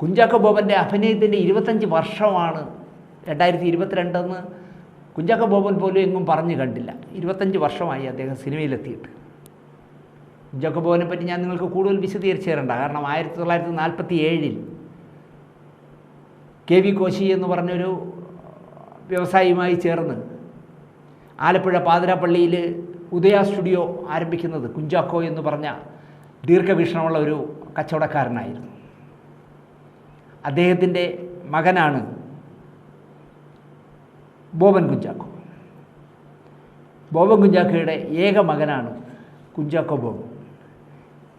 കുഞ്ചാക്കോ ബോബന്റെ അഭിനയത്തിന്റെ ഇരുപത്തഞ്ച് വർഷമാണ് രണ്ടായിരത്തി ഇരുപത്തിരണ്ടെന്ന് കുഞ്ചാക്കോ ബോബൻ പോലും എങ്ങും പറഞ്ഞു കണ്ടില്ല. ഇരുപത്തഞ്ച് വർഷമായി അദ്ദേഹം സിനിമയിലെത്തിയിട്ട്. കുഞ്ചാക്കോ ബോബനെ പറ്റി ഞാൻ നിങ്ങൾക്ക് കൂടുതൽ വിശദീകരിച്ചു തരേണ്ട കാരണം ആയിരത്തി തൊള്ളായിരത്തി നാൽപ്പത്തി ഏഴിൽ കെ വി കോശി എന്ന് പറഞ്ഞൊരു വ്യവസായിയുമായി ചേർന്ന് ആലപ്പുഴ പാതിരാപ്പള്ളിയിൽ ഉദയ സ്റ്റുഡിയോ ആരംഭിക്കുന്നത് കുഞ്ചാക്കോ എന്ന് പറഞ്ഞ ദീർഘവീക്ഷണമുള്ള ഒരു കച്ചവടക്കാരനായിരുന്നു. അദ്ദേഹത്തിന്റെ മകനാണ് ബോബൻ കുഞ്ചാക്കോ. ബോബൻ കുഞ്ചാക്കോയുടെ ഏക മകനാണ് കുഞ്ചാക്കോ ബോബൻ.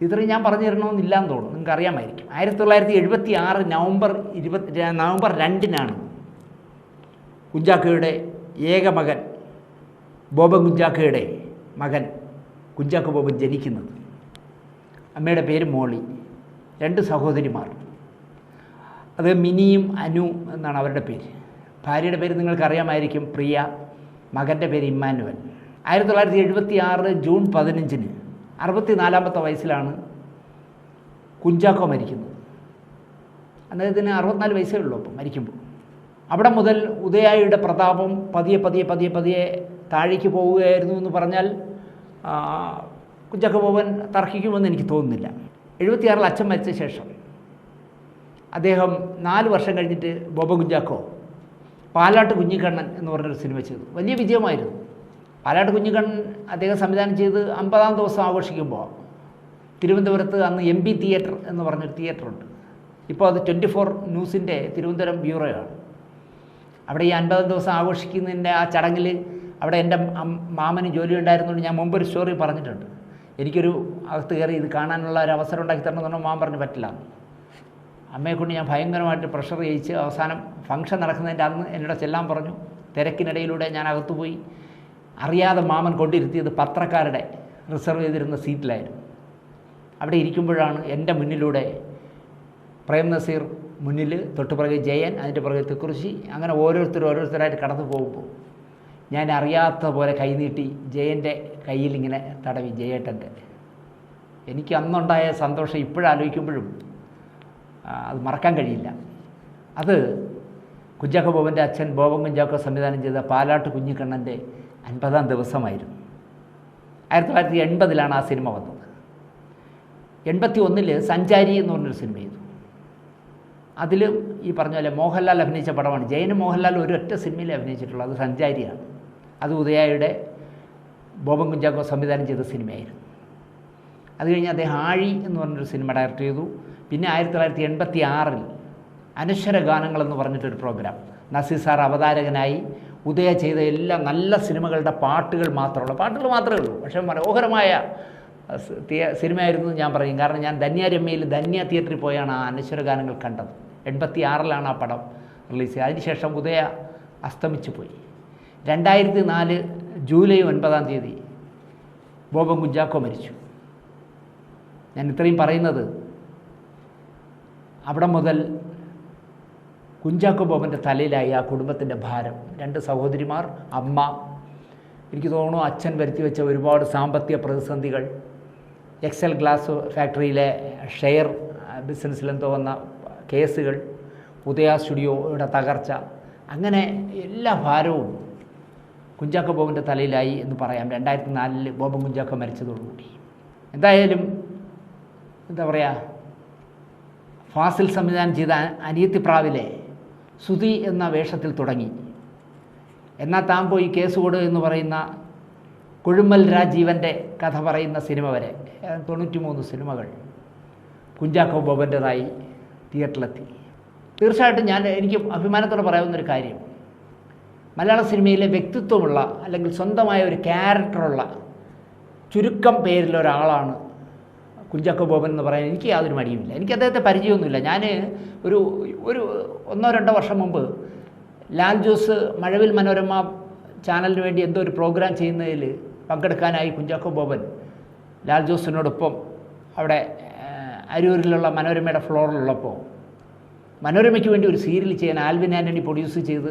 ഇത്രയും ഞാൻ പറഞ്ഞു തരണമെന്നില്ല എന്ന് തോന്നുന്നു. നിങ്ങൾക്ക് അറിയാമായിരിക്കും ആയിരത്തി തൊള്ളായിരത്തി എഴുപത്തി ആറ് നവംബർ ഇരുപത്തി നവംബർ രണ്ടിനാണ് കുഞ്ചാക്കോയുടെ ഏക മകൻ ബോബൻ കുഞ്ചാക്കോയുടെ മകൻ കുഞ്ചാക്കോ ബോബൻ ജനിക്കുന്നത്. അമ്മയുടെ പേര് മോളി. രണ്ട് സഹോദരിമാർ. അത് മിനിയും അനു എന്നാണ് അവരുടെ പേര്. ഭാര്യയുടെ പേര് നിങ്ങൾക്കറിയാമായിരിക്കും പ്രിയ മകന്റെ പേര് ഇമ്മാനുവൽ. ആയിരത്തി തൊള്ളായിരത്തി എഴുപത്തി ആറ് ജൂൺ പതിനഞ്ചിന് അറുപത്തി നാലാമത്തെ വയസ്സിലാണ് കുഞ്ചാക്കോ മരിക്കുന്നത്. അദ്ദേഹത്തിന് അറുപത്തിനാല് വയസ്സേ ഉള്ളൂ അപ്പം മരിക്കുമ്പോൾ. അവിടെ മുതൽ ഉദയായുടെ പ്രതാപം പതിയെ പതിയെ പതിയെ പതിയെ താഴേക്ക് പോവുകയായിരുന്നു എന്ന് പറഞ്ഞാൽ കുഞ്ചാക്കോ ബോബൻ തർക്കിക്കുമെന്ന് എനിക്ക് തോന്നുന്നില്ല. എഴുപത്തിയാറിൽ അച്ഛൻ മരിച്ച ശേഷം അദ്ദേഹം നാല് വർഷം കഴിഞ്ഞിട്ട് ബോബ കുഞ്ചാക്കോ പാലാട്ട് കുഞ്ഞിക്കണ്ണൻ എന്ന് പറഞ്ഞൊരു സിനിമ ചെയ്തു. വലിയ വിജയമായിരുന്നു. പാലാട്ട് കുഞ്ഞിക്കണ്ണൻ അദ്ദേഹം സംവിധാനം ചെയ്ത് അമ്പതാം ദിവസം ആഘോഷിക്കുമ്പോൾ തിരുവനന്തപുരത്ത് അന്ന് എം പി തിയേറ്റർ എന്ന് പറഞ്ഞൊരു തിയേറ്ററുണ്ട്. ഇപ്പോൾ അത് ട്വന്റി ഫോർ ന്യൂസിന്റെ തിരുവനന്തപുരം ബ്യൂറോയാണ്. അവിടെ ഈ അൻപതാം ദിവസം ആഘോഷിക്കുന്നതിന്റെ ആ ചടങ്ങിൽ അവിടെ എന്റെ മാമന് ജോലി ഉണ്ടായിരുന്നുകൊണ്ട് ഞാൻ മുമ്പ് ഒരു സ്റ്റോറി പറഞ്ഞിട്ടുണ്ട്. എനിക്കൊരു അകത്ത് കയറി ഇത് കാണാനുള്ള ഒരു അവസരം ഉണ്ടാക്കി തരണമെന്ന് പറഞ്ഞാൽ മാമൻ പറഞ്ഞ് പറ്റില്ല. അമ്മയെ കൊണ്ട് ഞാൻ ഭയങ്കരമായിട്ട് പ്രഷർ ചെയ്യിച്ച് അവസാനം ഫംഗ്ഷൻ നടക്കുന്നതിന്റെ അന്ന് എന്നോട് ചെല്ലാൻ പറഞ്ഞു. തിരക്കിനിടയിലൂടെ ഞാൻ അകത്തുപോയി അറിയാതെ മാമൻ കൊണ്ടിരുത്തിയത് പത്രക്കാരുടെ റിസർവ് ചെയ്തിരുന്ന സീറ്റിലായിരുന്നു അവിടെ ഇരിക്കുമ്പോഴാണ് എന്റെ മുന്നിലൂടെ പ്രേം നസീർ മുന്നിൽ തൊട്ടുപുറകെ ജയൻ അതിന്റെ പുറകെ തിക്കുറിശി അങ്ങനെ ഓരോരുത്തർ ഓരോരുത്തരായിട്ട് കടന്നു പോകുമ്പോൾ ഞാൻ അറിയാത്ത പോലെ കൈനീട്ടി ജയന്റെ കയ്യിൽ ഇങ്ങനെ തടവി ജയേട്ടന്റെ. എനിക്ക് അന്നുണ്ടായ സന്തോഷം ഇപ്പോഴാലോചിക്കുമ്പോഴും അത് മറക്കാൻ കഴിയില്ല. അത് കുഞ്ചാക്കോ ബോബന്റെ അച്ഛൻ ബോബൻ കുഞ്ചാക്കോ സംവിധാനം ചെയ്ത പാലാട്ട് കുഞ്ഞിക്കണ്ണന്റെ അൻപതാം ദിവസമായിരുന്നു. ആയിരത്തി തൊള്ളായിരത്തി എൺപതിലാണ് ആ സിനിമ വന്നത്. എൺപത്തി ഒന്നിൽ സഞ്ചാരി എന്ന് പറഞ്ഞൊരു സിനിമ ചെയ്തു. അതിൽ ഈ പറഞ്ഞ പോലെ മോഹൻലാൽ അഭിനയിച്ച പടമാണ്. ജയനും മോഹൻലാൽ ഒരൊറ്റ സിനിമയിൽ അഭിനയിച്ചിട്ടുള്ളത് അത് സഞ്ചാരിയാണ്. അത് ഉദയായുടെ ബോബൻ കുഞ്ചാക്കോ സംവിധാനം ചെയ്ത സിനിമയായിരുന്നു. അത് കഴിഞ്ഞ് അദ്ദേഹം ആഴി എന്ന് പറഞ്ഞൊരു സിനിമ ഡയറക്റ്റ് ചെയ്തു. പിന്നെ ആയിരത്തി തൊള്ളായിരത്തി എൺപത്തി ആറിൽ അനശ്വര ഗാനങ്ങൾ എന്ന് പറഞ്ഞിട്ടൊരു പ്രോഗ്രാം നസീർ സാർ അവതാരകനായി. ഉദയ ചെയ്ത എല്ലാ നല്ല സിനിമകളുടെ പാട്ടുകൾ മാത്രമുള്ള പാട്ടുകൾ മാത്രമേ ഉള്ളൂ. പക്ഷേ മനോഹരമായ സിനിമയായിരുന്നു ഞാൻ പറയും. കാരണം ഞാൻ ധന്യാരമ്മയിൽ ധന്യ തിയേറ്ററിൽ പോയാണ് ആ അനശ്വര ഗാനങ്ങൾ കണ്ടത്. എൺപത്തി ആറിലാണ് ആ പടം റിലീസ് ചെയ്തത്. അതിനുശേഷം ഉദയ അസ്തമിച്ചു പോയി. രണ്ടായിരത്തി നാല് ജൂലൈ ഒൻപതാം തീയതി ബോബൻ കുഞ്ചാക്കോ മരിച്ചു. ഞാൻ ഇത്രയും പറയുന്നത് അവിടെ മുതൽ കുഞ്ചാക്കോ ബോബന്റെ തലയിലായി ആ കുടുംബത്തിന്റെ ഭാരം. രണ്ട് സഹോദരിമാർ അമ്മ എനിക്ക് തോന്നുന്നു അച്ഛൻ വരുത്തി വെച്ച ഒരുപാട് സാമ്പത്തിക പ്രതിസന്ധികൾ എക്സൽ ഗ്ലാസ് ഫാക്ടറിയിലെ ഷെയർ ബിസിനസ്സിലെന്തോ വന്ന കേസുകൾ ഉദയ സ്റ്റുഡിയോയുടെ തകർച്ച അങ്ങനെ എല്ലാ ഭാരവും കുഞ്ചാക്കോ ബോബന്റെ തലയിലായി എന്ന് പറയാം. രണ്ടായിരത്തി നാലിൽ ബോബൻ കുഞ്ചാക്കോ മരിച്ചതോടുകൂടി. എന്തായാലും എന്താ പറയുക ഫാസിൽ സംവിധാനം ചെയ്ത അനിയത്തിപ്രാവിലെ സുതി എന്ന വേഷത്തിൽ തുടങ്ങി. എന്നാൽ താൻ പോയി കേസ് കൊടു എന്ന് പറയുന്ന കൊഴുമ്മൽ രാജീവന്റെ കഥ പറയുന്ന സിനിമ വരെ തൊണ്ണൂറ്റി മൂന്ന് സിനിമകൾ കുഞ്ചാക്കോ ബോബന്റെതായി തിയേറ്ററിലെത്തി. തീർച്ചയായിട്ടും ഞാൻ എനിക്ക് അഭിമാനത്തോടെ പറയാവുന്നൊരു കാര്യം. മലയാള സിനിമയിലെ വ്യക്തിത്വമുള്ള അല്ലെങ്കിൽ സ്വന്തമായ ഒരു ക്യാരക്ടറുള്ള ചുരുക്കം പേരിൽ ഒരാളാണ് കുഞ്ചാക്കോ ബോബൻ എന്ന് പറയാൻ എനിക്ക് യാതൊരു മടിയുമില്ല. എനിക്ക് അദ്ദേഹത്തെ പരിചയമൊന്നുമില്ല. ഞാൻ ഒരു ഒരു ഒന്നോ രണ്ടോ വർഷം മുമ്പ് ലാൽ ജോസ് മഴവിൽ മനോരമ ചാനലിന് വേണ്ടി എന്തോ ഒരു പ്രോഗ്രാം ചെയ്യുന്നതിൽ പങ്കെടുക്കാനായി കുഞ്ചാക്കോ ബോബൻ ലാൽ ജോസിനോടൊപ്പം അവിടെ അരൂരിലുള്ള മനോരമയുടെ ഫ്ലോറിലുള്ളപ്പോൾ മനോരമയ്ക്ക് വേണ്ടി ഒരു സീരിയൽ ചെയ്യാൻ ആൽവിൻ ആന്റണി പ്രൊഡ്യൂസ് ചെയ്ത്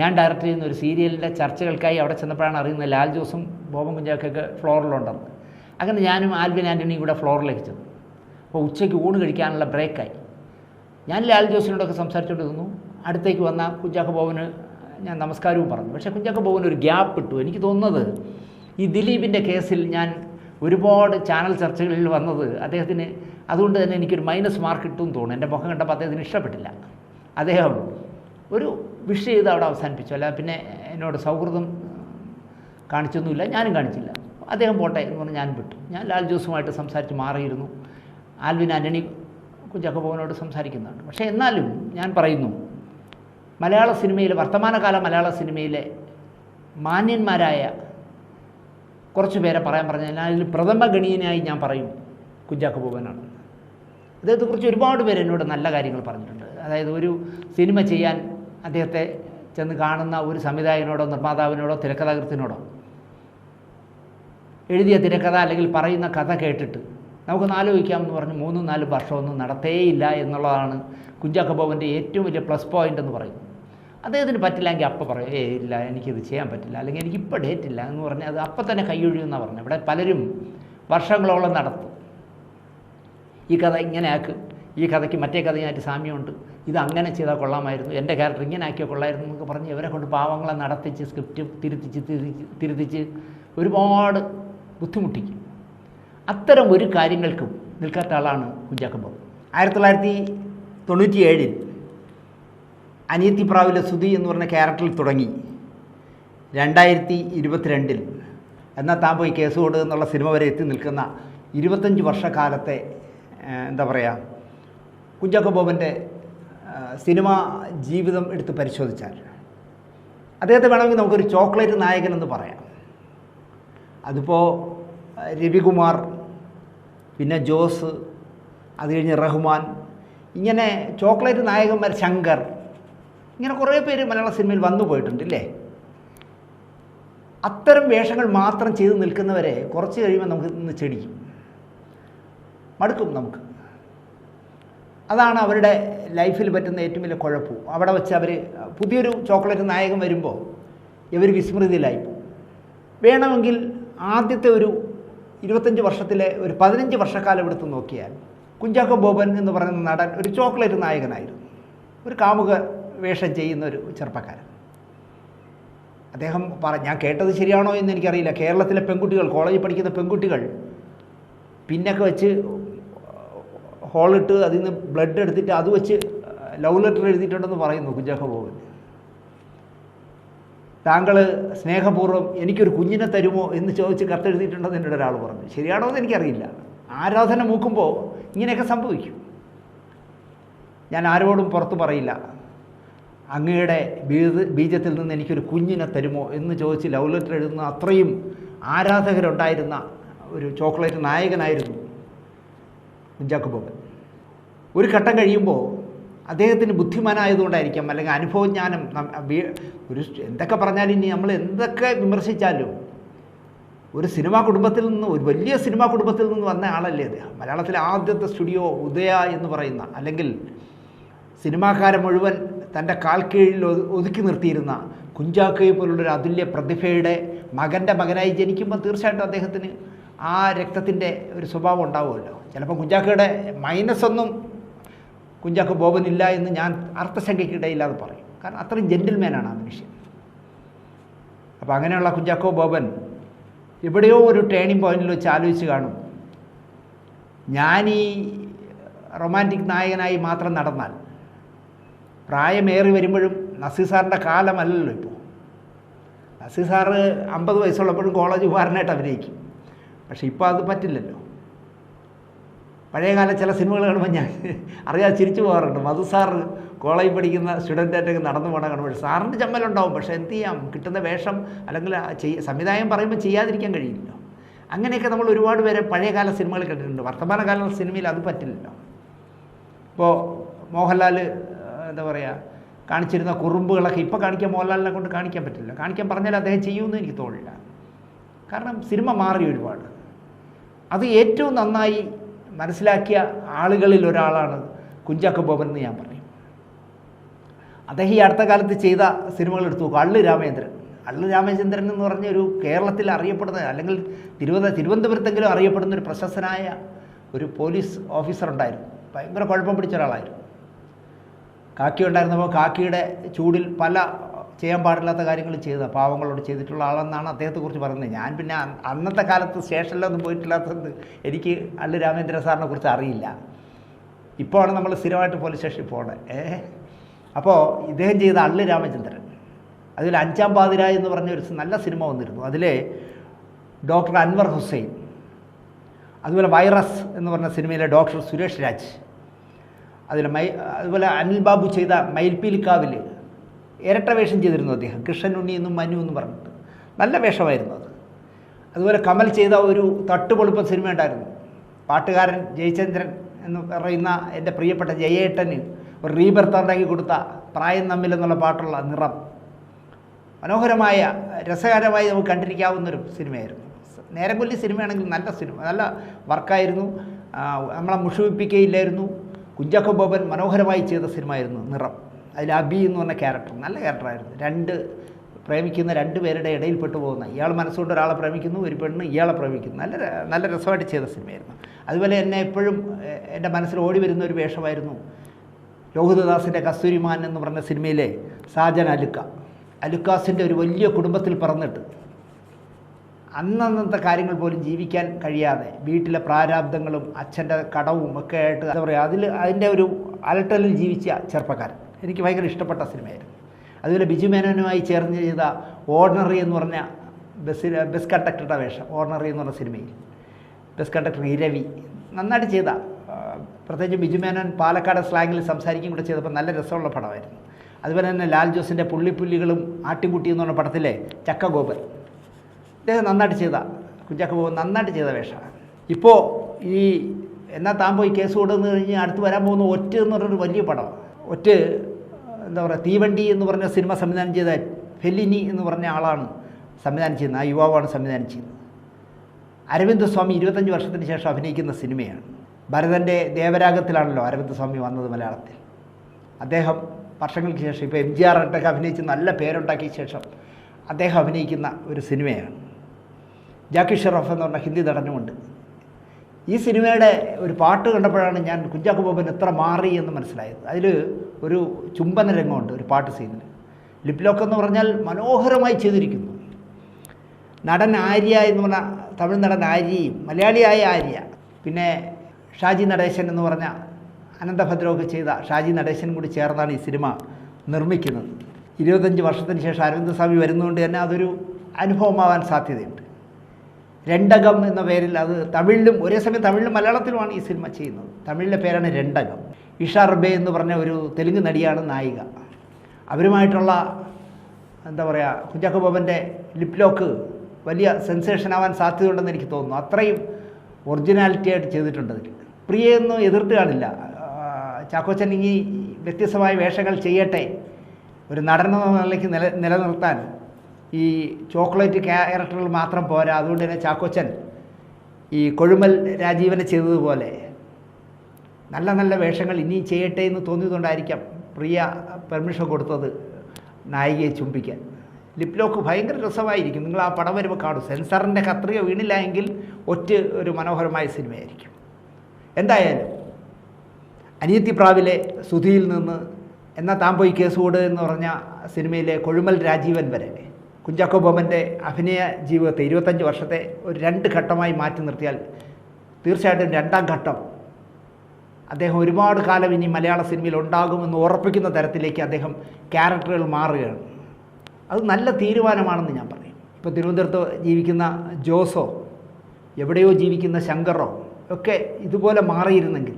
ഞാൻ ഡയറക്റ്റ് ചെയ്യുന്ന ഒരു സീരിയലിന്റെ ചർച്ചകൾക്കായി അവിടെ ചെന്നപ്പോഴാണ് അറിയുന്നത് ലാൽ ജോസും ബോബൻ കുഞ്ചാക്കൊക്കെ ഫ്ലോറിലുണ്ടെന്ന്. അങ്ങനെ ഞാനും ആൽവിൻ ആന്റണിയും കൂടെ ഫ്ലോറിലേക്ക് ചെന്നു. അപ്പോൾ ഉച്ചയ്ക്ക് ഊണ് കഴിക്കാനുള്ള ബ്രേക്കായി. ഞാൻ ലാൽ ജോസിനോടൊക്കെ സംസാരിച്ചുകൊണ്ട് നിന്നു. അടുത്തേക്ക് വന്ന കുഞ്ചാക്ക ബോബന് ഞാൻ നമസ്കാരവും പറഞ്ഞു. പക്ഷേ കുഞ്ചാക്ക ബോബന് ഒരു ഗ്യാപ്പ് ഇട്ടു. എനിക്ക് തോന്നുന്നത് ഈ ദിലീപിന്റെ കേസിൽ ഞാൻ ഒരുപാട് ചാനൽ ചർച്ചകളിൽ വന്നത് അദ്ദേഹത്തിന് അതുകൊണ്ട് തന്നെ എനിക്കൊരു മൈനസ് മാർക്ക് ഇട്ടും തോന്നുന്നു. എന്റെ മുഖം കണ്ടപ്പോൾ അദ്ദേഹത്തിന് ഇഷ്ടപ്പെട്ടില്ല. അദ്ദേഹം ഒരു വിഷ് ചെയ്ത് അവിടെ അവസാനിപ്പിച്ചു. അല്ല പിന്നെ എന്നോട് സൗഹൃദം കാണിച്ചൊന്നുമില്ല. ഞാനും കാണിച്ചില്ല. അദ്ദേഹം പോട്ടെ എന്ന് പറഞ്ഞ് ഞാൻ വിട്ടു. ഞാൻ ലാൽ ജോസുമായിട്ട് സംസാരിച്ച് മാറിയിരുന്നു. ആൽവിൻ ആന്റണി കുഞ്ചാക്കോബോനോട് സംസാരിക്കുന്നുണ്ട്. പക്ഷേ എന്നാലും ഞാൻ പറയുന്നു മലയാള സിനിമയിലെ വർത്തമാനകാല മലയാള സിനിമയിലെ മാന്യന്മാരായ കുറച്ച് പേരെ പറയാൻ പറഞ്ഞാൽ അതിൽ പ്രഥമ ഗണീയനായി ഞാൻ പറയും കുഞ്ചാക്കോ ബോബനാണ് അദ്ദേഹത്തെക്കുറിച്ച് ഒരുപാട് പേര് എന്നോട് നല്ല കാര്യങ്ങൾ പറഞ്ഞിട്ടുണ്ട്. അതായത് ഒരു സിനിമ ചെയ്യാൻ അദ്ദേഹത്തെ ചെന്ന് കാണുന്ന ഒരു സംവിധായകനോടോ നിർമ്മാതാവിനോടോ തിരക്കഥാകൃത്തിനോടോ എഴുതിയ തിരക്കഥ അല്ലെങ്കിൽ പറയുന്ന കഥ കേട്ടിട്ട് നമുക്കൊന്ന് ആലോചിക്കാമെന്ന് പറഞ്ഞ് മൂന്നും നാലും വർഷമൊന്നും നടത്തേയില്ല എന്നുള്ളതാണ് കുഞ്ചാക്കോ ബോബന്റെ ഏറ്റവും വലിയ പ്ലസ് പോയിന്റ് എന്ന് പറയുന്നത്. അദ്ദേഹത്തിന് പറ്റില്ലെങ്കിൽ അപ്പം പറയും ഏ ഇല്ല എനിക്കിത് ചെയ്യാൻ പറ്റില്ല അല്ലെങ്കിൽ എനിക്കിപ്പോൾ ഡേറ്റ് ഇല്ല എന്ന് പറഞ്ഞാൽ അത് അപ്പം തന്നെ കൈയൊഴിയുമെന്നാണ് പറഞ്ഞത്. ഇവിടെ പലരും വർഷങ്ങളോളം നടത്തും. ഈ കഥ ഇങ്ങനെ ആക്ക് ഈ കഥയ്ക്ക് മറ്റേ കഥയായിട്ട് സാമ്യമുണ്ട് ഇത് അങ്ങനെ ചെയ്താൽ കൊള്ളാമായിരുന്നു എന്റെ ക്യാരക്ടർ ഇങ്ങനെ ആക്കിയാൽ കൊള്ളായിരുന്നു എന്നൊക്കെ പറഞ്ഞ് ഇവരെ കൊണ്ട് പാവങ്ങളെ നടത്തിച്ച് സ്ക്രിപ്റ്റ് തിരുത്തിച്ച് തിരുത്തിച്ച് ഒരുപാട് ബുദ്ധിമുട്ടിക്കും. അത്തരം ഒരു കാര്യങ്ങൾക്കും നിൽക്കാത്ത ആളാണ് കുഞ്ചാക്കോ ബോബൻ ആയിരത്തി തൊള്ളായിരത്തി തൊണ്ണൂറ്റി ഏഴിൽ അനിയത്തിപ്രാവിലെ സുതി എന്ന് പറഞ്ഞ ക്യാരക്ടറിൽ തുടങ്ങി. രണ്ടായിരത്തി ഇരുപത്തിരണ്ടിൽ എന്നാൽ താൻ പോയി കേസ് കൊടു എന്നുള്ള സിനിമ വരെ എത്തി നിൽക്കുന്ന ഇരുപത്തഞ്ച് വർഷക്കാലത്തെ എന്താ പറയുക കുഞ്ചാക്കോ ബോബന്റെ സിനിമ ജീവിതം എടുത്ത് പരിശോധിച്ചാൽ. അദ്ദേഹത്തെ വേണമെങ്കിൽ നമുക്കൊരു ചോക്ലേറ്റ് നായകൻ എന്ന് പറയാം. അതിപ്പോൾ രവികുമാർ പിന്നെ ജോസ് അത് കഴിഞ്ഞ് റഹ്മാൻ ഇങ്ങനെ ചോക്ലേറ്റ് നായകന്മാർ ശങ്കർ ഇങ്ങനെ കുറേ പേര് മലയാള സിനിമയിൽ വന്നു പോയിട്ടുണ്ട് ഇല്ലേ അത്തരം വേഷങ്ങൾ മാത്രം ചെയ്ത് നിൽക്കുന്നവരെ കുറച്ച് കഴിയുമ്പോൾ നമുക്ക് ഇന്ന് ചെടിക്കും മടുക്കും നമുക്ക്. അതാണ് അവരുടെ ലൈഫിൽ പറ്റുന്ന ഏറ്റവും വലിയ കുഴപ്പവും അവിടെ വെച്ച് അവർ പുതിയൊരു ചോക്ലേറ്റ് നായകൻ വരുമ്പോൾ ഇവർ വിസ്മൃതിയിലായി വേണമെങ്കിൽ ആദ്യത്തെ ഒരു ഇരുപത്തഞ്ച് വർഷത്തിലെ ഒരു പതിനഞ്ച് വർഷക്കാലം എടുത്ത് നോക്കിയാൽ കുഞ്ചാക്കോ ബോബൻ എന്ന് പറയുന്ന നടൻ ഒരു ചോക്ലേറ്റ് നായകനായിരുന്നു. ഒരു കാമുക വേഷം ചെയ്യുന്ന ഒരു ചെറുപ്പക്കാരൻ. അദ്ദേഹം പറ ഞാൻ കേട്ടത് ശരിയാണോ എന്ന് എനിക്കറിയില്ല. കേരളത്തിലെ പെൺകുട്ടികൾ കോളേജിൽ പഠിക്കുന്ന പെൺകുട്ടികൾ പിന്നൊക്കെ വെച്ച് ഹോളിട്ട് അതിൽ നിന്ന് ബ്ലഡ് എടുത്തിട്ട് അത് വെച്ച് ലവ് ലെറ്റർ എഴുതിയിട്ടുണ്ടെന്ന് പറയുന്നു കുഞ്ചാക്കോ ബോബൻ. താങ്കൾ സ്നേഹപൂർവം എനിക്കൊരു കുഞ്ഞിനെ തരുമോ എന്ന് ചോദിച്ച് കത്തെഴുതിയിട്ടുണ്ടെന്ന് എന്നോട് ഒരാൾ പറഞ്ഞു. ശരിയാണോ എന്ന് എനിക്കറിയില്ല. ആരാധന മൂക്കുമ്പോൾ ഇങ്ങനെയൊക്കെ സംഭവിക്കും. ഞാൻ ആരോടും പുറത്തു പറയില്ല. അങ്ങയുടെ ബീജ ബീജത്തിൽ നിന്ന് എനിക്കൊരു കുഞ്ഞിനെ തരുമോ എന്ന് ചോദിച്ച് ലവ് ലെറ്റർ എഴുതുന്ന അത്രയും ആരാധകരുണ്ടായിരുന്ന ഒരു ചോക്ലേറ്റ് നായകനായിരുന്നു കുഞ്ചാക്കോ ബോബൻ. ഒരു ഘട്ടം കഴിയുമ്പോൾ അദ്ദേഹത്തിന് ബുദ്ധിമാനായതുകൊണ്ടായിരിക്കാം. അല്ലെങ്കിൽ അനുഭവജ്ഞാനം ഒരു എന്തൊക്കെ പറഞ്ഞാലും ഇനി നമ്മൾ എന്തൊക്കെ വിമർശിച്ചാലും ഒരു സിനിമാ കുടുംബത്തിൽ നിന്ന് ഒരു വലിയ സിനിമാ കുടുംബത്തിൽ നിന്ന് വന്ന ആളല്ലേ അദ്ദേഹം മലയാളത്തിലെ ആദ്യത്തെ സ്റ്റുഡിയോ ഉദയ എന്ന് പറയുന്ന അല്ലെങ്കിൽ സിനിമാക്കാരെ മുഴുവൻ തന്റെ കാൽക്കീഴിൽ കീഴിൽ ഒതുക്കി നിർത്തിയിരുന്ന കുഞ്ചാക്കയെ പോലുള്ളൊരു അതുല്യ പ്രതിഭയുടെ മകന്റെ മകനായി ജനിക്കുമ്പോൾ തീർച്ചയായിട്ടും അദ്ദേഹത്തിന് ആ രക്തത്തിന്റെ ഒരു സ്വഭാവം ഉണ്ടാവുമല്ലോ. ചിലപ്പോൾ കുഞ്ചാക്കയുടെ മൈനസ് ഒന്നും കുഞ്ചാക്കോ ബോബനില്ല എന്ന് ഞാൻ അർത്ഥശങ്കയ്ക്കിടയില്ലാതെ പറയും. കാരണം അത്രയും ജെന്റിൽമാനാണ് ആ മനുഷ്യൻ. അപ്പോൾ അങ്ങനെയുള്ള കുഞ്ചാക്കോ ബോബൻ എവിടെയോ ഒരു ടേണിംഗ് പോയിന്റിൽ വെച്ച് ആലോചിച്ച് കാണും. ഞാനീ റൊമാന്റിക് നായകനായി മാത്രം നടന്നാൽ പ്രായമേറി വരുമ്പോഴും നസീർ സാറിന്റെ കാലമല്ലല്ലോ ഇപ്പോൾ നസീർ സാറ് അമ്പത് വയസ്സുള്ളപ്പോഴും കോളേജ് ഉപകാരനായിട്ട് അഭിനയിക്കും. പക്ഷേ ഇപ്പോൾ അത് പറ്റില്ലല്ലോ. പഴയകാല ചില സിനിമകൾ കാണുമ്പോൾ ഞാൻ അറിയാതെ ചിരിച്ചു പോകാറുണ്ട്. മധു സാർ കോളേജിൽ പഠിക്കുന്ന സ്റ്റുഡന്റായിട്ടൊക്കെ നടന്നു പോകണ കാണുമ്പോൾ സാറിന്റെ ചമ്മലുണ്ടാവും. പക്ഷേ എന്ത് ചെയ്യാം? കിട്ടുന്ന വേഷം അല്ലെങ്കിൽ ചെയ്യ സംവിധായം പറയുമ്പോൾ ചെയ്യാതിരിക്കാൻ കഴിയില്ലല്ലോ. അങ്ങനെയൊക്കെ നമ്മൾ ഒരുപാട് പേരെ പഴയകാല സിനിമകൾ കണ്ടിട്ടുണ്ട്. വർത്തമാനകാല സിനിമയിൽ അത് പറ്റില്ലല്ലോ. ഇപ്പോൾ മോഹൻലാൽ എന്താ പറയുക കാണിച്ചിരുന്ന കുറുമ്പുകളൊക്കെ ഇപ്പോൾ കാണിക്കാൻ മോഹൻലാലിനെ കൊണ്ട് കാണിക്കാൻ പറ്റില്ല. കാണിക്കാൻ പറഞ്ഞാൽ അദ്ദേഹം ചെയ്യുമെന്ന് എനിക്ക് തോന്നില്ല കാരണം സിനിമ മാറി ഒരുപാട്. അത് ഏറ്റവും നന്നായി മനസ്സിലാക്കിയ ആളുകളിൽ ഒരാളാണ് കുഞ്ചാക്കോ ബോബൻ എന്ന് ഞാൻ പറയും. അദ്ദേഹം ഈ അടുത്ത കാലത്ത് ചെയ്ത സിനിമകൾ എടുത്തു നോക്കും. അള്ളു രാമചന്ദ്രൻ. അള്ളു രാമചന്ദ്രൻ എന്ന് പറഞ്ഞ ഒരു കേരളത്തിൽ അറിയപ്പെടുന്ന അല്ലെങ്കിൽ തിരുവന തിരുവനന്തപുരത്തെങ്കിലും അറിയപ്പെടുന്ന ഒരു പ്രശസ്തനായ ഒരു പോലീസ് ഓഫീസർ ഉണ്ടായിരുന്നു. ഭയങ്കര കുഴപ്പം പിടിച്ച ഒരാളായിരുന്നു. കാക്കി ഉണ്ടായിരുന്നപ്പോൾ കാക്കിയുടെ ചൂടിൽ പല ചെയ്യാൻ പാടില്ലാത്ത കാര്യങ്ങൾ ചെയ്ത പാവങ്ങളോട് ചെയ്തിട്ടുള്ള ആളെന്നാണ് അദ്ദേഹത്തെക്കുറിച്ച് പറയുന്നത്. ഞാൻ പിന്നെ അന്നത്തെ കാലത്ത് സ്റ്റേഷനിലൊന്നും പോയിട്ടില്ലാത്തത് എനിക്ക് അള്ളു രാമേന്ദ്ര സാറിനെ കുറിച്ച് അറിയില്ല. ഇപ്പോഴാണ് നമ്മൾ സ്ഥിരമായിട്ട് പോലീസ് സ്റ്റേഷനിൽ പോകണത് ഏ? അപ്പോൾ ഇദ്ദേഹം ചെയ്ത അള്ളു രാമചന്ദ്രൻ. അതിൽ അഞ്ചാം പാതിര എന്ന് പറഞ്ഞ ഒരു നല്ല സിനിമ വന്നിരുന്നു. അതിൽ ഡോക്ടർ അൻവർ ഹുസൈൻ അതുപോലെ വൈറസ് എന്ന് പറഞ്ഞ സിനിമയിലെ ഡോക്ടർ സുരേഷ് രാജ് അതിൽ മൈ അതുപോലെ അനിൽ ബാബു ചെയ്ത മയിൽപ്പീലിക്കാവിൽ ഇരട്ട വേഷം ചെയ്തിരുന്നു അദ്ദേഹം. കൃഷ്ണൻ ഉണ്ണി എന്നും മനു എന്നും പറഞ്ഞിട്ട്. നല്ല വേഷമായിരുന്നു അത്. അതുപോലെ കമൽ ചെയ്ത ഒരു തട്ടുപൊളിപ്പ സിനിമ ഉണ്ടായിരുന്നു. പാട്ടുകാരൻ ജയചന്ദ്രൻ എന്ന് പറയുന്ന എന്റെ പ്രിയപ്പെട്ട ജയേട്ടന് ഒരു റീബർത്ത് ഉണ്ടാക്കി കൊടുത്ത പ്രായം തമ്മിൽ എന്നുള്ള പാട്ടുള്ള നിറം. മനോഹരമായ രസകരമായി നമുക്ക് കണ്ടിരിക്കാവുന്നൊരു സിനിമയായിരുന്നു. നേരം കൊല്ലി സിനിമയാണെങ്കിൽ നല്ല സിനിമ നല്ല വർക്കായിരുന്നു. നമ്മളെ മുഷിപ്പിക്കുകയില്ലായിരുന്നു. കുഞ്ചാക്കോ ബോബൻ മനോഹരമായി ചെയ്ത സിനിമയായിരുന്നു നിറം. അതിൽ അബി എന്ന് പറഞ്ഞ ക്യാരക്ടർ നല്ല ക്യാരക്ടറായിരുന്നു രണ്ട് പ്രേമിക്കുന്ന രണ്ട് പേരുടെ ഇടയിൽ പെട്ടു പോകുന്ന ഇയാൾ മനസ്സുകൊണ്ട് ഒരാളെ പ്രേമിക്കുന്നു ഒരു പെണ്ണ് ഇയാളെ പ്രേമിക്കുന്നു. നല്ല നല്ല രസമായിട്ട് ചെയ്ത സിനിമയായിരുന്നു. അതുപോലെ എന്നെ എപ്പോഴും എന്റെ മനസ്സിൽ ഓടി വരുന്ന ഒരു വേഷമായിരുന്നു ലോഹിതദാസിന്റെ കസ്തൂരിമാൻ എന്ന് പറഞ്ഞ സിനിമയിലെ സാജൻ അലുക്ക. അലുക്കാസിന്റെ ഒരു വലിയ കുടുംബത്തിൽ പറന്നിട്ട് അന്നന്നത്തെ കാര്യങ്ങൾ പോലും ജീവിക്കാൻ കഴിയാതെ വീട്ടിലെ പ്രാരാബ്ദങ്ങളും അച്ഛന്റെ കടവും ഒക്കെ ആയിട്ട് എന്താ പറയുക അതിൽ അതിന്റെ ഒരു അലട്ടലിൽ ജീവിച്ച ചെറുപ്പക്കാരൻ. എനിക്ക് ഭയങ്കര ഇഷ്ടപ്പെട്ട സിനിമയായിരുന്നു. അതുപോലെ ബിജു മേനോനുമായി ചേർന്ന് ചെയ്ത ഓർഡിനറി എന്ന് പറഞ്ഞ ബസ്സിൽ ബസ് കണ്ടക്ടറുടെ വേഷം ഓർഡിനറി എന്ന് പറഞ്ഞ സിനിമയിൽ. Bus conductor Iravi. നന്നായിട്ട് ചെയ്ത. പ്രത്യേകിച്ച് ബിജു മേനോൻ പാലക്കാട് സ്ലാങ്ങിൽ സംസാരിക്കുകയും കൂടെ ചെയ്തപ്പോൾ നല്ല രസമുള്ള പടമായിരുന്നു. അതുപോലെ തന്നെ ലാൽ ജോസിന്റെ പുള്ളിപ്പുല്ലികളും ആട്ടിൻകുട്ടി എന്ന് പറഞ്ഞ പടത്തിലെ ചക്കഗോപൻ. അദ്ദേഹം നന്നായിട്ട് ചെയ്ത. കുഞ്ചാക്ക ഗോപൻ നന്നായിട്ട് ചെയ്ത വേഷമാണ്. ഇപ്പോൾ ഈ എന്നാൽ താൻ പോയി കേസ് കൊടുന്ന് കഴിഞ്ഞ് അടുത്ത് വരാൻ പോകുന്ന ഒറ്റ എന്ന് പറഞ്ഞൊരു വലിയ പടം ഒറ്റ എന്താ പറയുക തീവണ്ടി എന്ന് പറഞ്ഞ സിനിമ സംവിധാനം ചെയ്ത ഫെല്ലിനി എന്ന് പറഞ്ഞ ആളാണ് സംവിധാനം ചെയ്യുന്നത്. ആ യുവാവാണ് സംവിധാനം ചെയ്യുന്നത്. അരവിന്ദ് സ്വാമി ഇരുപത്തഞ്ച് വർഷത്തിന് ശേഷം അഭിനയിക്കുന്ന സിനിമയാണ്. ഭരതന്റെ ദേവരാഗത്തിലാണല്ലോ അരവിന്ദ് സ്വാമി വന്നത് മലയാളത്തിൽ. അദ്ദേഹം വർഷങ്ങൾക്ക് ശേഷം ഇപ്പോൾ എം ജി ആർ ഒക്കെ അഭിനയിച്ച് നല്ല പേരുണ്ടാക്കിയ ശേഷം അദ്ദേഹം അഭിനയിക്കുന്ന ഒരു സിനിമയാണ്. ജാക്കി ഷെറഫ് എന്ന് പറഞ്ഞ ഹിന്ദി നടനുമുണ്ട്. ഈ സിനിമയുടെ ഒരു പാട്ട് കണ്ടപ്പോഴാണ് ഞാൻ കുഞ്ചാക്കോ ബോബൻ എത്ര മാറി എന്ന് മനസ്സിലായത്. അതിൽ ഒരു ചുംബന രംഗമുണ്ട് ഒരു പാട്ട് സീനിൽ. ലിപ് ലോക്ക് എന്ന് പറഞ്ഞാൽ മനോഹരമായി ചെയ്തിരിക്കുന്നു. നടൻ ആര്യ എന്ന് പറഞ്ഞ തമിഴ് നടൻ ആര്യയും മലയാളിയായ ആര്യ പിന്നെ ഷാജി നടേശൻ എന്ന് പറഞ്ഞ അനന്തഭദ്രമൊക്കെ ചെയ്ത ഷാജി നടേശൻ കൂടി ചേർന്നാണ് ഈ സിനിമ നിർമ്മിക്കുന്നത്. ഇരുപത്തഞ്ച് വർഷത്തിന് ശേഷം അരവിന്ദ് സ്വാമി വരുന്നതുകൊണ്ട് തന്നെ അതൊരു അനുഭവമാവാൻ സാധ്യതയുണ്ട്. രണ്ടകം എന്ന പേരിൽ അത് തമിഴിലും ഒരേ സമയം തമിഴിലും മലയാളത്തിലുമാണ് ഈ സിനിമ ചെയ്യുന്നത്. തമിഴിലെ പേരാണ് രണ്ടകം. ഇഷ എന്ന് പറഞ്ഞ ഒരു തെലുങ്ക് നടിയാണ് നായിക. അവരുമായിട്ടുള്ള എന്താ പറയുക കുഞ്ചാക്കോ ലിപ് ലോക്ക് വലിയ സെൻസേഷൻ ആവാൻ സാധ്യതയുണ്ടെന്ന് എനിക്ക് തോന്നുന്നു. അത്രയും ഒറിജിനാലിറ്റി ആയിട്ട് ചെയ്തിട്ടുണ്ട് അതിൽ. പ്രിയയൊന്നും എതിർത്ത് കാണില്ല. ചാക്കോച്ചൻ ഇനി വ്യത്യസ്തമായ വേഷങ്ങൾ ചെയ്യട്ടെ. ഒരു നടൻ എന്ന നിലയ്ക്ക് നില നിലനിർത്താൻ ഈ ചോക്ലേറ്റ് ക്യാരക്ടറുകൾ മാത്രം പോരാ. അതുകൊണ്ട് തന്നെ ചാക്കോച്ചൻ ഈ കൊഴുമൽ രാജീവനെ ചെയ്തതുപോലെ നല്ല നല്ല വേഷങ്ങൾ ഇനി ചെയ്യട്ടെ എന്ന് തോന്നിയതുകൊണ്ടായിരിക്കാം പ്രിയ പെർമിഷൻ കൊടുത്തത് നായികയെ ചുംബിക്കാൻ. ലിപ് ലോക്ക് ഭയങ്കര രസമായിരിക്കും. നിങ്ങൾ ആ പടം വരുമ്പോൾ കാണും. സെൻസറിന്റെ കത്രിക വീണില്ല എങ്കിൽ ഒറ്റ ഒരു മനോഹരമായ സിനിമയായിരിക്കും. എന്തായാലും അനിയത്തി പ്രാവിലെ സുധിയിൽ നിന്ന് എന്നാൽ താൻ പോയി കേസ് കൂട് എന്ന് പറഞ്ഞ സിനിമയിലെ കൊഴുമൽ രാജീവൻ വരെ കുഞ്ചാക്കോ ബോബന്റെ അഭിനയ ജീവിതത്തെ ഇരുപത്തഞ്ച് വർഷത്തെ ഒരു രണ്ട് ഘട്ടമായി മാറ്റി നിർത്തിയാൽ തീർച്ചയായിട്ടും രണ്ടാം ഘട്ടം അദ്ദേഹം ഒരുപാട് കാലം ഇനി മലയാള സിനിമയിൽ ഉണ്ടാകുമെന്ന് ഉറപ്പിക്കുന്ന തരത്തിലേക്ക് അദ്ദേഹം ക്യാരക്ടറുകൾ മാറുകയാണ്. അത് നല്ല തീരുമാനമാണെന്ന് ഞാൻ പറയും. ഇപ്പോൾ തിരുവനന്തപുരത്ത് ജീവിക്കുന്ന ജോസോ എവിടെയോ ജീവിക്കുന്ന ശങ്കറോ ഒക്കെ ഇതുപോലെ മാറിയിരുന്നെങ്കിൽ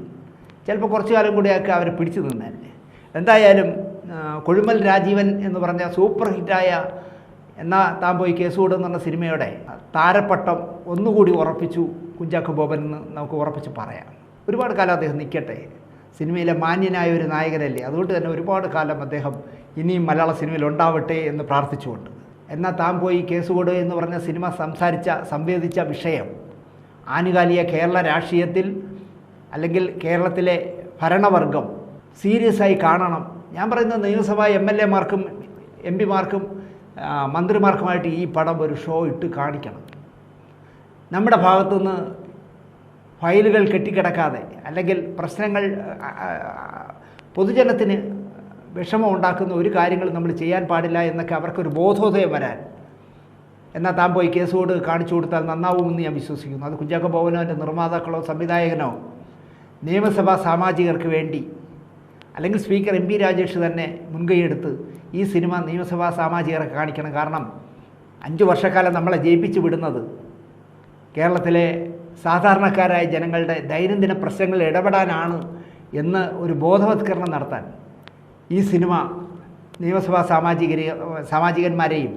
ചിലപ്പോൾ കുറച്ചു കാലം കൂടിയൊക്കെ അവരെ പിടിച്ചു നിന്നല്ലേ എന്തായാലും കൊഴുമൽ രാജീവൻ എന്ന് പറഞ്ഞ സൂപ്പർ ഹിറ്റായ എന്നാ താൻ പോയി കേസ് എന്ന് പറഞ്ഞ സിനിമയുടെ താരപ്പട്ടം ഒന്നുകൂടി ഉറപ്പിച്ചു കുഞ്ചാക്കോ ബോബൻ എന്ന് നമുക്ക് ഉറപ്പിച്ച് പറയാം. ഒരുപാട് കാലം അദ്ദേഹം നിൽക്കട്ടെ. സിനിമയിലെ മാന്യനായ ഒരു നായകനല്ലേ. അതുകൊണ്ട് തന്നെ ഒരുപാട് കാലം അദ്ദേഹം ഇനിയും മലയാള സിനിമയിൽ ഉണ്ടാവട്ടെ എന്ന് പ്രാർത്ഥിച്ചുകൊണ്ട്. എന്നാൽ താൻ പോയി കേസ് കൂടുക എന്ന് പറഞ്ഞ സിനിമ സംസാരിച്ച സംവേദിച്ച വിഷയം ആനുകാലിക കേരള രാഷ്ട്രീയത്തിൽ അല്ലെങ്കിൽ കേരളത്തിലെ ഭരണവർഗം സീരിയസ് ആയി കാണണം. ഞാൻ പറയുന്നത് നിയമസഭാ എം എൽ എമാർക്കും എം പിമാർക്കും മന്ത്രിമാർക്കുമായിട്ട് ഈ പടം ഒരു ഷോ ഇട്ട് കാണിക്കണം. നമ്മുടെ ഭാഗത്തുനിന്ന് ഫയലുകൾ കെട്ടിക്കിടക്കാതെ അല്ലെങ്കിൽ പ്രശ്നങ്ങൾ പൊതുജനത്തിന് വിഷമം ഉണ്ടാക്കുന്ന ഒരു കാര്യങ്ങളും നമ്മൾ ചെയ്യാൻ പാടില്ല എന്നൊക്കെ അവർക്കൊരു ബോധോദയം വരാൻ. എന്നാൽ താൻ പോയി കേസ് കാണിച്ചു കൊടുത്താൽ നന്നാവുമെന്ന് ഞാൻ വിശ്വസിക്കുന്നു. അത് കുഞ്ചാക്കോ ഭവനോ എന്റെ നിർമ്മാതാക്കളോ സംവിധായകനോ നിയമസഭാ സാമാജികർക്ക് വേണ്ടി അല്ലെങ്കിൽ സ്പീക്കർ എം പി രാജേഷ് തന്നെ മുൻകൈയെടുത്ത് ഈ സിനിമ നിയമസഭാ സാമാജികരെ കാണിക്കണം. കാരണം അഞ്ച് വർഷക്കാലം നമ്മളെ ജയിപ്പിച്ചു വിടുന്നത് കേരളത്തിലെ സാധാരണക്കാരായ ജനങ്ങളുടെ ദൈനംദിന പ്രശ്നങ്ങളിൽ ഇടപെടാനാണ് എന്ന് ഒരു ബോധവത്കരണം നടത്താൻ ഈ സിനിമ നിയമസഭാ സാമാജികരെ സാമാജികന്മാരെയും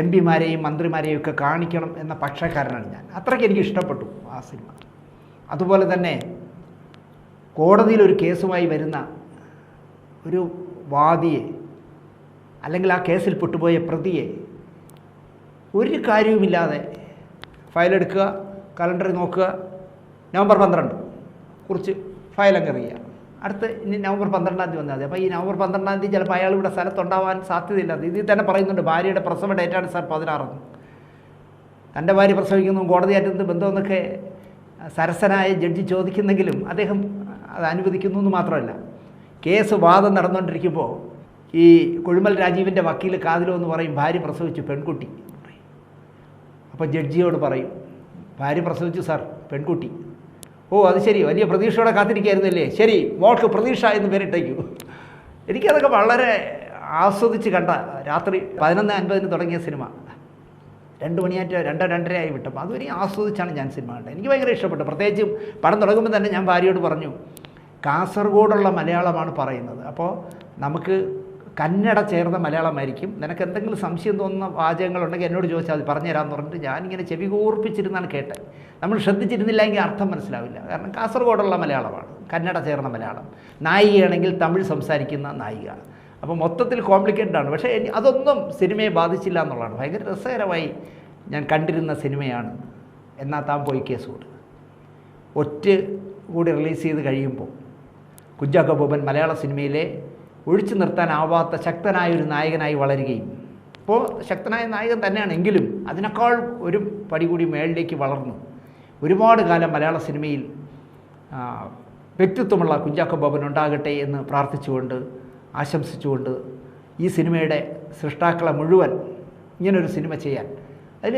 എം പിമാരെയും മന്ത്രിമാരെയും ഒക്കെ കാണിക്കണം എന്ന പക്ഷക്കാരനാണ് ഞാൻ. അത്രയ്ക്ക് എനിക്ക് ഇഷ്ടപ്പെട്ടു ആ സിനിമ. അതുപോലെ തന്നെ കോടതിയിൽ ഒരു കേസുമായി വരുന്ന ഒരു വാദിയെ അല്ലെങ്കിൽ ആ കേസിൽ പെട്ടുപോയ പ്രതിയെ ഒരു കാര്യവുമില്ലാതെ ഫയലെടുക്കുക കലണ്ടറിൽ നോക്കുക. നവംബർ പന്ത്രണ്ട്. കുറിച്ച് ഫയൽ അങ്ങ് എറിയുക അടുത്ത് ഇനി നവംബർ പന്ത്രണ്ടാം തീയതി വന്നാൽ മതി. അപ്പോൾ ഈ നവംബർ പന്ത്രണ്ടാം തീയതി ചിലപ്പോൾ അയാൾ ഇവിടെ സ്ഥലത്തുണ്ടാവാൻ സാധ്യതയില്ല ഇതിൽ തന്നെ പറയുന്നുണ്ട്. ഭാര്യയുടെ പ്രസവ ഡേറ്റാണ് സാർ പതിനാറെന്ന്. തന്റെ ഭാര്യ പ്രസവിക്കുന്നു കോടതിയായിട്ട് ബന്ധമെന്നൊക്കെ സരസനായ ജഡ്ജി ചോദിക്കുന്നെങ്കിലും അദ്ദേഹം അത് അനുവദിക്കുന്നു എന്ന് മാത്രമല്ല. കേസ് വാദം നടന്നുകൊണ്ടിരിക്കുമ്പോൾ ഈ കൊഴുമൽ രാജീവിന്റെ വക്കീൽ കാതിലോ എന്ന് പറയും ഭാര്യ പ്രസവിച്ചു പെൺകുട്ടി. അപ്പോൾ ജഡ്ജിയോട് പറയും ഭാര്യ പ്രസവിച്ചു സാർ പെൺകുട്ടി. ഓ അത് ശരി. വലിയ പ്രതീക്ഷയോടെ കാത്തിരിക്കായിരുന്നല്ലേ? ശരി മോൾക്ക് പ്രതീക്ഷ എന്ന് പേരിട്ടേക്കു. എനിക്കതൊക്കെ വളരെ ആസ്വദിച്ച് കണ്ട രാത്രി പതിനൊന്ന് അൻപതിന് തുടങ്ങിയ സിനിമ. രണ്ട് മണിയായിട്ട് രണ്ട് രണ്ടരയായി വിട്ടപ്പോൾ അതുവരെ ആസ്വദിച്ചാണ് ഞാൻ സിനിമ കണ്ടത്. എനിക്ക് ഭയങ്കര ഇഷ്ടപ്പെട്ടു. പ്രത്യേകിച്ചും പടം തുടങ്ങുമ്പോൾ തന്നെ ഞാൻ ഭാര്യയോട് പറഞ്ഞു കാസർഗോഡുള്ള മലയാളമാണ് പറയുന്നത്. അപ്പോൾ നമുക്ക് കന്നഡ ചേർന്ന മലയാളമായിരിക്കും. നിനക്ക് എന്തെങ്കിലും സംശയം തോന്നുന്ന വാചകങ്ങളുണ്ടെങ്കിൽ എന്നോട് ചോദിച്ചാൽ അത് പറഞ്ഞുതരാമെന്ന് പറഞ്ഞിട്ട് ഞാനിങ്ങനെ ചെവി കൂർപ്പിച്ചിരുന്നാണ് കേട്ടത്. നമ്മൾ ശ്രദ്ധിച്ചിരുന്നില്ലെങ്കിൽ അർത്ഥം മനസ്സിലാവില്ല. കാരണം കാസർഗോഡുള്ള മലയാളമാണ് കന്നഡ ചേർന്ന മലയാളം. നായികയാണെങ്കിൽ തമിഴ് സംസാരിക്കുന്ന നായിക അപ്പോൾ മൊത്തത്തിൽ കോംപ്ലിക്കേറ്റഡ് ആണ്. പക്ഷേ അതൊന്നും സിനിമയെ ബാധിച്ചില്ല എന്നുള്ളതാണ്. ഭയങ്കര രസകരമായി ഞാൻ കണ്ടിരുന്ന സിനിമയാണ് എന്നാൽ താൻ പോയി കേസ് കൊടുക്കുക ഒറ്റ കൂടി റിലീസ് ചെയ്ത് കഴിയുമ്പോൾ കുഞ്ചാക്കോ ബോബൻ മലയാള സിനിമയിലെ ഒഴിച്ചു നിർത്താനാവാത്ത ശക്തനായ ഒരു നായകനായി വളരുകയും. ഇപ്പോൾ ശക്തനായ നായകൻ തന്നെയാണ് എങ്കിലും അതിനേക്കാൾ ഒരു പടി കൂടി മേളിലേക്ക് വളർന്നു. ഒരുപാട് കാലം മലയാള സിനിമയിൽ വ്യക്തിത്വമുള്ള കുഞ്ചാക്കോ ബോബൻ ഉണ്ടാകട്ടെ എന്ന് പ്രാർത്ഥിച്ചുകൊണ്ട് ആശംസിച്ചുകൊണ്ട് ഈ സിനിമയുടെ സൃഷ്ടാക്കളെ മുഴുവൻ ഇങ്ങനൊരു സിനിമ ചെയ്യാൻ. അതിൽ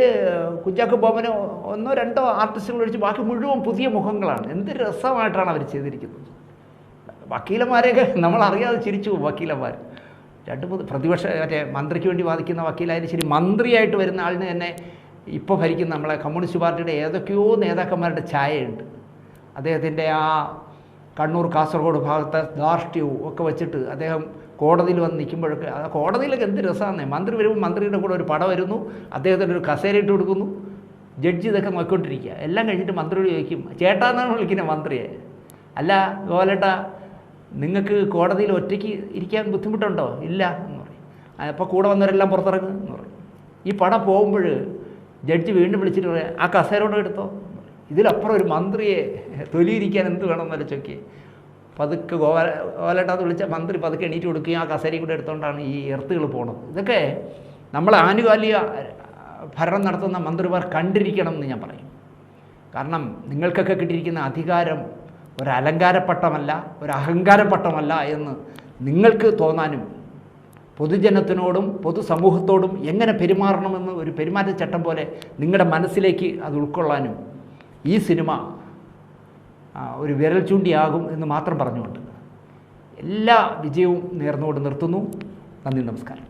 കുഞ്ചാക്കോ ബോബന് ഒന്നോ രണ്ടോ ആർട്ടിസ്റ്റുകൾ ഒഴിച്ച് ബാക്കി മുഴുവൻ പുതിയ മുഖങ്ങളാണ്. എന്ത് രസമായിട്ടാണ് അവർ ചെയ്തിരിക്കുന്നത്. വക്കീലന്മാരെയൊക്കെ നമ്മൾ അറിയാതെ ചിരിച്ചു വക്കീലന്മാർ രണ്ട് മൂന്ന് പ്രതിപക്ഷ മറ്റേ മന്ത്രിക്ക് വേണ്ടി വാദിക്കുന്ന വക്കീലായാലും ശരി മന്ത്രിയായിട്ട് വരുന്ന ആളിന് തന്നെ ഇപ്പോൾ ഭരിക്കുന്ന നമ്മളെ കമ്മ്യൂണിസ്റ്റ് പാർട്ടിയുടെ ഏതൊക്കെയോ നേതാക്കന്മാരുടെ ഛായയുണ്ട്. അദ്ദേഹത്തിന്റെ ആ കണ്ണൂർ കാസർഗോഡ് ഭാഗത്തെ ധാർഷ്ട്യവും ഒക്കെ വെച്ചിട്ട് അദ്ദേഹം കോടതിയിൽ വന്ന് നിൽക്കുമ്പോഴൊക്കെ ആ കോടതിയിലൊക്കെ എന്ത് രസമാണ് മന്ത്രി വരുമ്പോൾ മന്ത്രിയുടെ കൂടെ ഒരു പടം വരുന്നു അദ്ദേഹത്തിന് ഒരു കസേര ഇട്ട് കൊടുക്കുന്നു. ജഡ്ജി ഇതൊക്കെ നോക്കിക്കൊണ്ടിരിക്കുക. എല്ലാം കഴിഞ്ഞിട്ട് മന്ത്രിയോട് ചോദിക്കും ചേട്ടാന്നാണ് വിളിക്കുന്നത് മന്ത്രിയെ? അല്ല ഗോലേട്ട നിങ്ങൾക്ക് കോടതിയിൽ ഒറ്റയ്ക്ക് ഇരിക്കാൻ ബുദ്ധിമുട്ടുണ്ടോ? ഇല്ല എന്ന് പറയും. അപ്പോൾ കൂടെ വന്നവരെല്ലാം പുറത്തിറങ്ങും എന്ന് പറയും. ഈ പടം പോകുമ്പോൾ ജഡ്ജി വീണ്ടും വിളിച്ചിട്ട് പറയാം ആ കസേരോട് എടുത്തോ. ഇതിലപ്പുറം ഒരു മന്ത്രിയെ തൊലിയിരിക്കാൻ എന്ത് വേണമെന്നല്ല ചോദിക്കേ പതുക്കെ ഗോപാല ഗോപാലേട്ടാന്ന് വിളിച്ച മന്ത്രി പതുക്കെ എണീറ്റ് കൊടുക്കുകയും ആ കസേരയും കൂടെ എടുത്തുകൊണ്ടാണ് ഈ എർത്തുകൾ പോണത്. ഇതൊക്കെ നമ്മൾ ആനുകാലിക ഭരണം നടത്തുന്ന മന്ത്രിമാർ കണ്ടിരിക്കണം എന്ന് ഞാൻ പറയും. കാരണം നിങ്ങൾക്കൊക്കെ കിട്ടിയിരിക്കുന്ന അധികാരം ഒരു അലങ്കാരപ്പട്ടമല്ല ഒരു അഹങ്കാരപ്പട്ടമല്ല എന്ന് നിങ്ങൾക്ക് തോന്നാനും പൊതുജനത്തിനോടും പൊതുസമൂഹത്തോടും എങ്ങനെ പെരുമാറണമെന്ന് ഒരു പെരുമാറ്റച്ചട്ടം പോലെ നിങ്ങളുടെ മനസ്സിലേക്ക് അത് ഉൾക്കൊള്ളാനും ഈ സിനിമ ഒരു വിരൽ ചൂണ്ടിയാകും എന്ന് മാത്രം പറഞ്ഞുകൊണ്ട് എല്ലാ വിജയവും നേർന്നുകൊണ്ട് നിർത്തുന്നു. നന്ദി നമസ്കാരം.